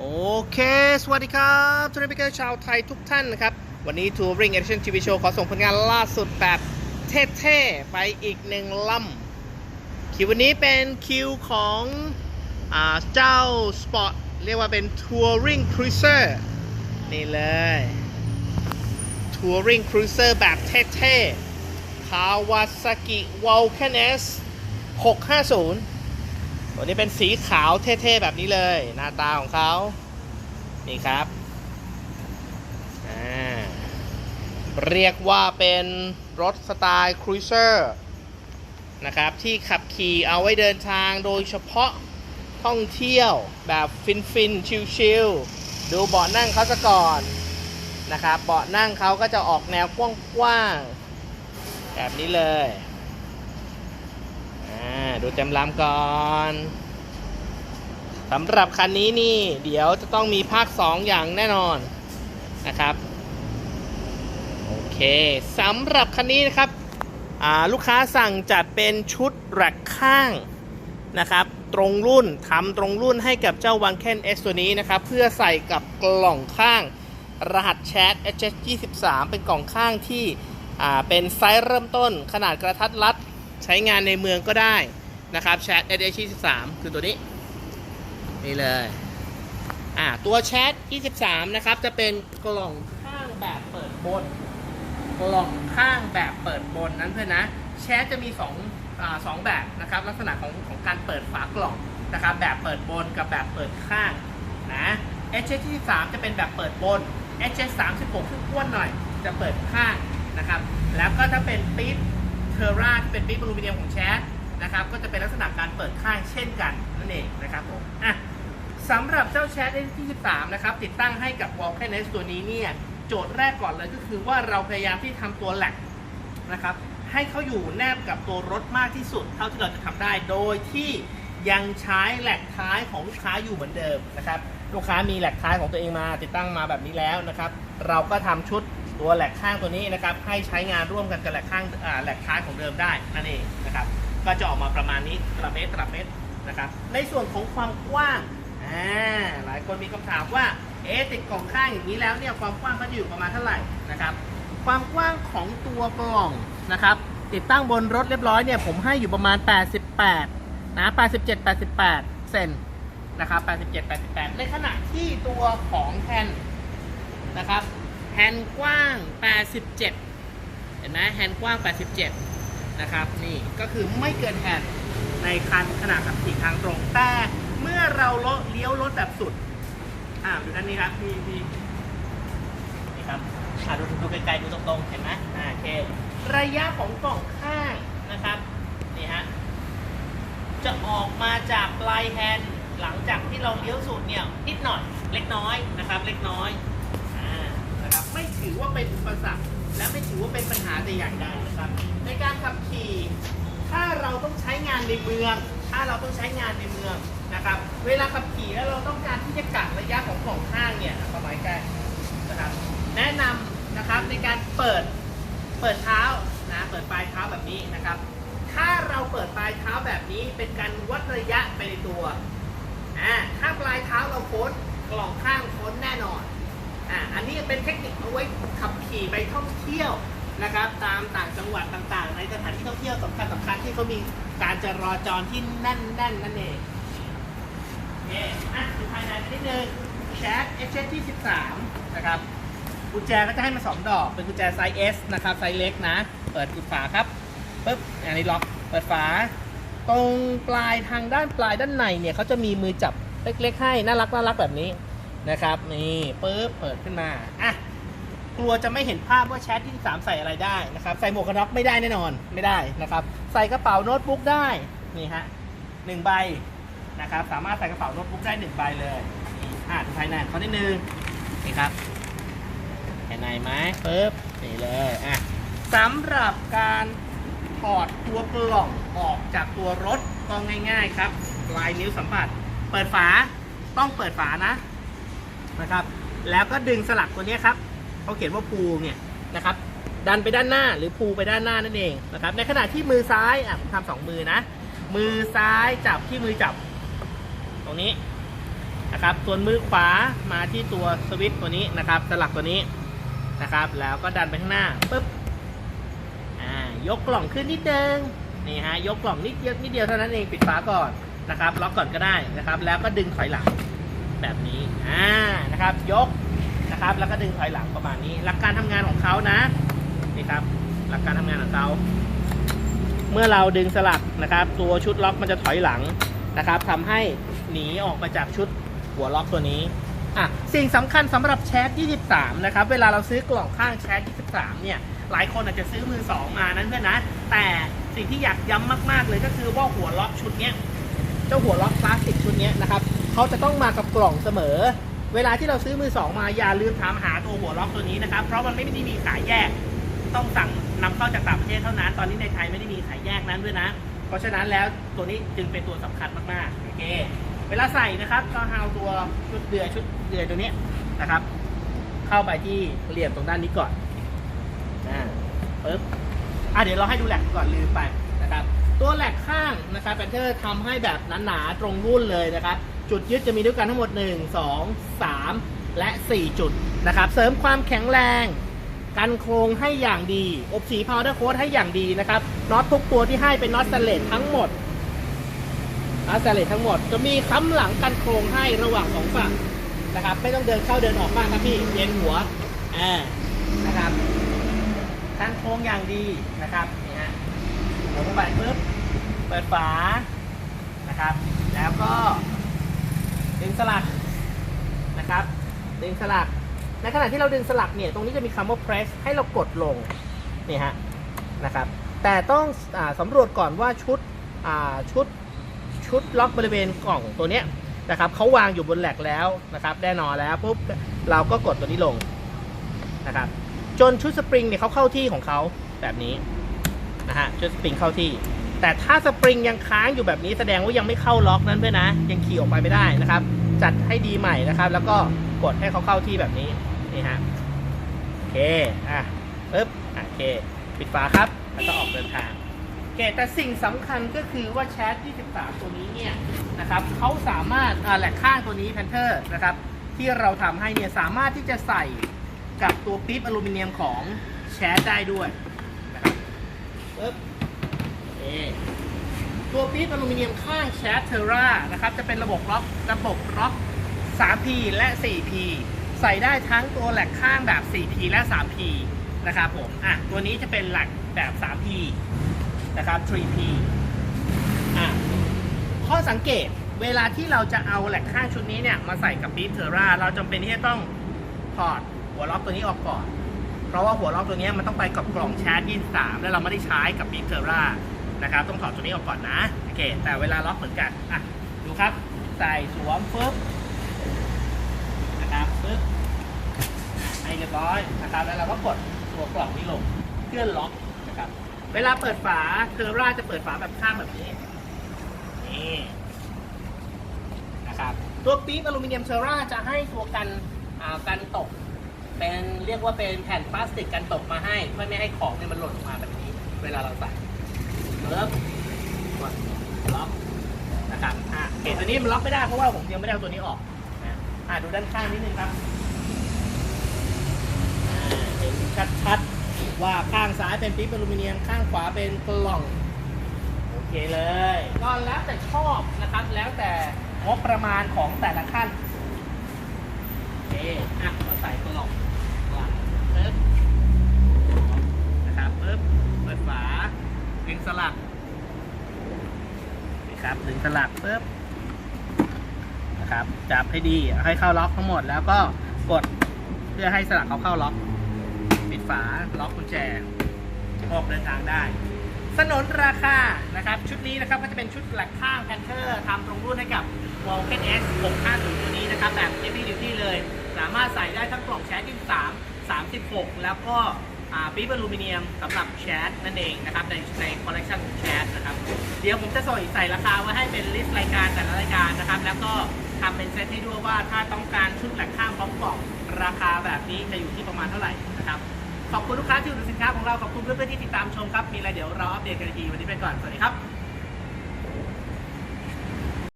โอเค สวัสดีครับทูริปิเกอร์ชาวไทยทุกท่านนะครับ วันนี้ Touring Edition TV Show ขอส่งผลงานล่าสุดแบบเท่ๆ ไปอีกหนึ่งลำคิววันนี้เป็นคิวของอเจ้า Spot เรียกว่าเป็น Touring Cruiser นี่เลย Touring Cruiser แบบเท่ๆ Kawasaki Vulcan S 650 ตัวนี้เป็นสีขาวเท่ๆแบบนี้เลย หน้าตาของเขานี่ครับเรียกว่าเป็นรถสไตล์ครูเซอร์นะครับ ที่ขับขี่เอาไว้เดินทางโดยเฉพาะท่องเที่ยวแบบฟินฟินชิลๆ ดูเบาะนั่งเขาซะก่อนนะครับเบาะนั่งเขาก็จะออกแนวกว้างๆ แบบนี้เลย ดูเต็มลำก่อนสำหรับคันนี้นี่ เดี๋ยวจะต้องมีภาค 2 อย่างแน่นอนนะครับ โอเคสำหรับคันนี้นะครับลูกค้าสั่งจัดเป็นชุดแร็กข้างนะครับ ตรงรุ่นทำตรงรุ่นให้กับเจ้าวังเคนเอสตัวนี้นะครับ เพื่อใส่กับกล่องข้าง รหัสแชท HS23 เป็นกล่องข้างที่เป็นไซส์เริ่มต้นขนาดกระทัดรัดใช้งานในเมืองก็ได้ นะครับแชท HS23 คือตัวนี้ นี่เลย อ่า ตัวแชท 23 นะครับ จะเป็นกล่องข้างแบบเปิดบน กล่องข้างแบบเปิดบนนั้นเพื่อนนะ แชทจะมี2อ่าสองแบบนะครับ ลักษณะของของการเปิดฝากล่องนะครับ แบบเปิดบนกับแบบเปิดข้างนะ HS 23จะเป็นแบบเปิดบน HS 36ซึ่งอ้วนหน่อย จะเปิดข้างนะครับ แล้วก็ถ้าเป็นปี๊บเทอร่าที่เป็นปี๊บอลูมิเนียมของแชท นะครับก็จะเป็นลักษณะการเปิดข้างเช่นกันนั่นเองนะครับผมอะสำหรับเจ้าแชท S23 นะครับติดตั้งให้กับ w a l k e r Nest ตัวนี้เนี่ยโจทย์แรกก่อนเลยก็คือว่าเราพยายามที่ทำตัวแหลกนะครับให้เขาอยู่แนบกับตัวรถมากที่สุด เท่าที่เราจะทำได้โดยที่ยังใช้แหลกท้ายของลูกค้าอยู่เหมือนเดิมนะครับลูกค้ามีแหลกท้ายของตัวเองมา ติดตั้งมาแบบนี้แล้วนะครับเราก็ทำชุดตัวแหลกข้างตัวนี้นะครับให้ใช้งานร่วมกันกับแหลกข้างแหลกท้ายของเดิมได้นั่นเองนะครับ ก็จะออกมาประมาณนี้ตระเมตรตระเมตรนะครับในส่วนของความกว้างอ่าหลายคนมีคำถามว่าเอ๊ะติดกล่องข้างอย่างนี้แล้วเนี่ยความกว้างมันจะอยู่ประมาณเท่าไหร่นะครับความกว้างของตัวกล่องนะครับติดตั้งบนรถเรียบร้อยเนี่ยผมให้อยู่ประมาณ 88 นะ 87 88 เซนนะครับ 87 88 ในขณะที่ตัวของแฮนนะครับแฮนกว้าง 87 เห็นไหมแฮนกว้าง 87 นะครับ นี่ก็คือไม่เกินแฮนด์ในคันขนาดขับขี่ทางตรง แต่เมื่อเราเลี้ยวรถแบบสุด อ่าดูด้านนี้ครับพี่พี่นี่ครับอ่าดูดูไกลๆดูตรงๆ เห็นไหมอ่าโอเค ระยะของกล่องข้างนะครับ นี่ฮะ จะออกมาจากปลายแฮนด์หลังจากที่เราเลี้ยวสุดเนี่ยนิดหน่อยเล็กน้อยนะครับ เล็กน้อยอ่านะครับไม่ถือว่าเป็นอุปสรรค และไม่ถือว่าเป็นปัญหาแต่อย่างใดนะครับ ในการขับขี่ถ้าเราต้องใช้งานในเมือง ถ้าเราต้องใช้งานในเมืองนะครับ เวลาขับขี่แล้วเราต้องการที่จะกะระยะของของข้างเนี่ยประมาณใกล้นะครับ แนะนำนะครับในการเปิดเปิดเท้านะเปิดปลายเท้าแบบนี้นะครับ ถ้าเราเปิดปลายเท้าแบบนี้เป็นการวัดระยะไปในตัวอ่าถ้าปลายเท้าเราพ้นกล่องข้างพ้นแน่นอนอ่าอันนี้เป็นเทคนิคเอาไว้ขับ ขี่ไปท่องเที่ยวนะครับ ตามต่างจังหวัดต่างๆ ในสถานที่ท่องเที่ยวสำคัญสำคัญที่เขามีการจราจรที่แน่นๆนนั่นเองโอเคอะดูภายในนิดนึงแชท h อที่ 13 นะครับกุญแจก็จะให้มาสองดอก เป็นกุญแจไซส์ S นะครับ ไซส์เล็กนะ เปิดกุญฝาครับปึ๊บอันนี้ล็อก เปิดฝา ตรงปลายทางด้านปลายด้านในเนี่ยเขาจะมีมือจับเล็กๆให้ น่ารักน่ารักแบบนี้นะครับ นี่ปึ๊บเปิดขึ้นมา อะ กลัวจะไม่เห็นภาพว่าแชทที่3ใส่อะไรได้นะครับ ใส่หมวกกันน็อกไม่ได้แน่นอนไม่ได้นะครับ ใส่กระเป๋าโน้ตบุ๊กได้นี่ฮะหนึ่งใบนะครับ สามารถใส่กระเป๋าโน้ตบุ๊กได้หนึ่งใบเลยอ่าดูภายในเขานิดนึงนี่ครับภายในไหมปึ๊บนี่เลยอะสำหรับการถอดตัวกล่องออกจากตัวรถก็ง่าย ๆ ครับปลายนิ้วสัมผัส เปิดฝาต้องเปิดฝานะนะครับ แล้วก็ดึงสลักตัวนี้ครับ เขาเขียนว่าพูเนี่ยนะครับดันไปด้านหน้าหรือพูไปด้านหน้านั่นเองนะครับในขณะที่มือซ้ายอะผมทำสองมือนะ มือซ้ายจับที่มือจับตรงนี้นะครับส่วนมือขวามาที่ตัวสวิตตัวนี้นะครับสลักตัวนี้นะครับ แล้วก็ดันไปข้างหน้าปุ๊บอ่ายกกล่องขึ้นนิดนึงนี่ฮะยกกล่องนิดเดียวนิดเดียวเท่านั้นเองปิดฝาก่อนนะครับล็อกก่อนก็ได้นะครับ แล้วก็ดึงถอยหลังแบบนี้อ่านะครับ ยก นะครับ แล้วก็ดึงถอยหลังประมาณนี้ หลักการทำงานของเขานะนี่ครับ หลักการทำงานของเขาเมื่อเราดึงสลักนะครับ ตัวชุดล็อกมันจะถอยหลังนะครับทำให้หนีออกมาจากชุดหัวล็อกตัวนี้อะสิ่งสำคัญสำหรับแชท23 นะครับ เวลาเราซื้อกล่องข้างแชท23 เนี่ย หลายคนอาจจะซื้อมือสองมานั้นเพื่อนนะ แต่สิ่งที่อยากย้ำมาก ๆ เลยก็คือว่าหัวล็อกชุดเนี้ย เจ้าหัวล็อกพลาสติกชุดเนี้ยนะครับ เขาจะต้องมากับกล่องเสมอ เวลาที่เราซื้อมือสองมาอย่าลืมถามหาตัวหัวล็อกตัวนี้นะครับ เพราะมันไม่ได้มีขายแยก ต้องสั่งนำเข้าจากต่างประเทศเท่านั้น ตอนนี้ในไทยไม่ได้มีขายแยกนั้นด้วยนะ เพราะฉะนั้นแล้วตัวนี้จึงเป็นตัวสำคัญมากๆโอเค เวลาใส่นะครับก็เอาตัวชุดเดือยชุดเดือยตัวนี้นะครับ เข้าไปที่เหลี่ยมตรงด้านนี้ก่อนอ่าปึ๊บอะเดี๋ยวเราให้ดูแหลกก่อนลืมไปนะครับ ตัวแหลกข้างนะครับแพนเทอร์ทำให้แบบหนาๆตรงรุ่นเลยนะครับ จุดยึดจะมีด้วยกันทั้งหมด 1 2 3 และ 4 จุดนะครับ เสริมความแข็งแรง กันโครงให้อย่างดี อบสีพาวเดอร์โค้ดให้อย่างดีนะครับ น็อตทุกตัวที่ให้เป็นน็อตสเลตทั้งหมดน็อตสเลตทั้งหมด จะมีค้ำหลังกันโครงให้ระหว่างสองฝั่งนะครับ ไม่ต้องเดินเข้าเดินออกมากครับพี่ เย็นหัวอ่านะครับกันโครงอย่างดีนะครับ นี่ฮะหมุนลงไปปุ๊บ เปิดฝา นะครับ แล้วก็ ดึงสลักนะครับ ดึงสลัก ในขณะที่เราดึงสลักเนี่ย ตรงนี้จะมีคำว่า press ให้เรากดลง นี่ฮะ นะครับ แต่ต้องอสำรวจก่อนว่าชุดชุด ชุดล็อกบริเวณกล่องตัวเนี้ยนะครับเขาวางอยู่บนแหลกแล้วนะครับ แน่นอนแล้วปุ๊บ เราก็กดตัวนี้ลงนะครับ จนชุดสปริงเนี่ยเขาเข้าที่ของเขาแบบนี้นะฮะ ชุดสปริงเข้าที่ แต่ถ้าสปริงยังค้างอยู่แบบนี้แสดงว่ายังไม่เข้าล็อกนั้นเพื่อนนะ ยังขี่ออกไปไม่ได้นะครับ จัดให้ดีใหม่นะครับ แล้วก็กดให้เขาเข้าที่แบบนี้นี่ฮะโอเคอะปึ๊บโอเค ปิดฝาครับแล้วก็ออกเดินทางโอเคแต่สิ่งสำคัญก็คือว่าแชทที่13ตัวนี้เนี่ยนะครับเขาสามารถอ่าแหลกข้างตัวนี้แพนเทอร์นะครับ ที่เราทำให้เนี่ยสามารถที่จะใส่กับตัวปิ๊บอลูมิเนียมของแชทได้ด้วยนะครับปึ๊บ ตัวปิ๊บอลูมิเนียมข้างแชทเทอร่านะครับ จะเป็นระบบล็อกระบบล็อก 3P และ 4P ใส่ได้ทั้งตัวแหลกข้างแบบ 4P และ 3P นะครับผม อะ ตัวนี้จะเป็นหลักแบบ 3P นะครับ 3P อะ ข้อสังเกตเวลาที่เราจะเอาแหลกข้างชุดนี้เนี่ย มาใส่กับปี๊บเทอร่าเราจำเป็นที่จะต้องถอดหัวล็อกตัวนี้ออกก่อน เพราะว่าหัวล็อกตัวนี้มันต้องไปกับกล่องแชท23 แล้วเราไม่ได้ใช้กับปี๊บเทอร่า นะครับ ต้องถอดตัวนี้ออกก่อนนะ โอเค แต่เวลาล็อกเหมือนกัน อะ ดูครับ ใส่สวมปึ๊บ นะครับปึ๊บ ให้เรียบร้อยนะครับ แล้วเราก็กดตัวกล่องนี้ลง เพื่อล็อกนะครับ เวลาเปิดฝาเทอร่าจะเปิดฝาแบบข้างแบบนี้ นี่นะครับ ตัวปี๊บอลูมิเนียมเทอร่าจะให้ตัวกันอ่ากันตกเป็นเรียกว่าเป็นแผ่นพลาสติกกันตกมาให้เพื่อไม่ให้ของเนี่ยมันหล่นออกมาแบบนี้ เวลาเราใส่ เริ่มกดล็อกนะครับอะเห็นตัวนี้มันล็อกไม่ได้เพราะว่าผมยังไม่ได้เอาตัวนี้ออกนะอะดูด้านข้างนิดนึงครับอ่าเห็นชัดๆว่าข้างซ้ายเป็นปี๊บอลูมิเนียมข้างขวาเป็นกล่องโอเคเลยก็แล้วแต่ชอบนะครับแล้วแต่งบประมาณของแต่ละขั้น โอเค อะก็ใส่กล่องวางปึ๊บนะครับปึ๊บ เปิดฝา ดึงสลัก นี่ครับดึงสลักปึ๊บนะครับ จับให้ดีให้เข้าล็อกทั้งหมด แล้วก็กดเพื่อให้สลักเขาเข้าล็อก ปิดฝาล็อกกุญแจออกเดินทางได้สนนราคานะครับ ชุดนี้นะครับก็จะเป็นชุดหลักข้างแพนเทอร์ทำตรงรุ่นให้กับ w a l k e n S 650ตัวนี้นะครับ แบบ Heavy Duty เลย สามารถใส่ได้ทั้งกล่องแชท23 36 แล้วก็อ่าปี๊บอลูมิเนียมสำหรับแชทนั่นเองนะครับ ในในคอลเลคชันของ ดี๋ยวผมจะใส่ใส่ราคาไว้ให้เป็นลิสต์รายการแต่ละรายการนะครับ แล้วก็ทำเป็นเซตให้ด้วยว่าถ้าต้องการชุดหลักข้ามพร้อมกล่องราคาแบบนี้จะอยู่ที่ประมาณเท่าไหร่นะครับขอบคุณลูกค้าที่อุดหนุนสินค้าของเราขอบคุณเพื่อนๆที่ติดตามชมครับมีอะไรเดี๋ยวเราอัปเดตกันอีกทีวันนี้ไปก่อนสวัสดีครับ